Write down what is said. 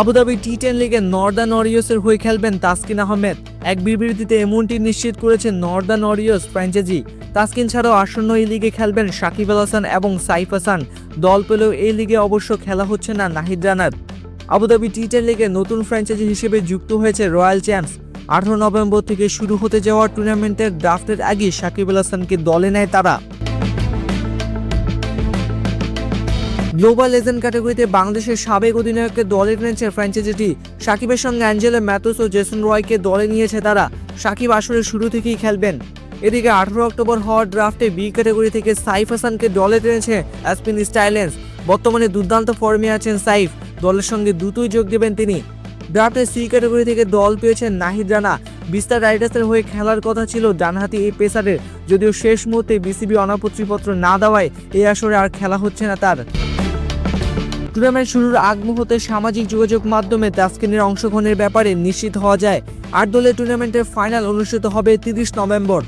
Abu Dhabi T ten লিগে northern ওরিয়সের হয়ে খেলবেন তাসকিন আহমেদ। এক বিবৃতিতে এমনটি নিশ্চিত করেছেন নর্দার্ন ওরিয়স ফ্র্যাঞ্চাইজি তাসকিন ছাড়াও আসন্ন এই লিগে খেলবেন সাকিব আল হাসান এবং সাইফ হাসান। দল পেলেও এই লিগে অবশ্য খেলা হচ্ছে না নাহিদ রানার আবুধাবি টি টেন লিগে নতুন ফ্র্যাঞ্চাইজি হিসেবে যুক্ত হয়েছে রয়্যাল চ্যাম্পস আঠারো নভেম্বর থেকে শুরু হতে যাওয়া টুর্নামেন্টের ড্রাফটের আগে সাকিব আল হাসানকে দলে নেয় তারা। গ্লোবাল লেজেন্ড ক্যাটাগরিতে বাংলাদেশের সাবেক অধিনায়ককে দলে নিয়েছে ফ্র্যাঞ্চাইজিটি সাকিবের সঙ্গে অ্যাঞ্জেলো ম্যাথুস ও জেসন রয়কে দলে নিয়েছে তারা। সাকিব আসলে শুরু থেকেই খেলবেন। এদিকে আঠারো অক্টোবর হওয়ার ড্রাফটে বি ক্যাটাগরি থেকে সাইফ হাসানকে দলে টেনেছে অ্যাসপিন স্টাইলেন্স। বর্তমানে দুর্দান্ত ফর্মে আছেন সাইফ। দলের সঙ্গে দ্রুতই যোগ দেবেন তিনি। ড্রাফটে সি ক্যাটাগরি থেকে দল পেয়েছেন নাহিদ রানা। বিস্তার রাইডার্সের হয়ে খেলার কথা ছিল ডানহাতি এই পেসারের। যদিও শেষ মুহূর্তে বিসিবি অনাপত্রিপত্র না দেওয়ায় এই আসরে আর খেলা হচ্ছে না তার। টুর্নামেন্ট শুরুর আগ মুহূর্তে সামাজিক যোগাযোগ মাধ্যমে তাসকিনের অংশগ্রহণের ব্যাপারে নিশ্চিত হওয়া যায়। আট দলের টুর্নামেন্টের ফাইনাল অনুষ্ঠিত হবে তিরিশ নভেম্বর।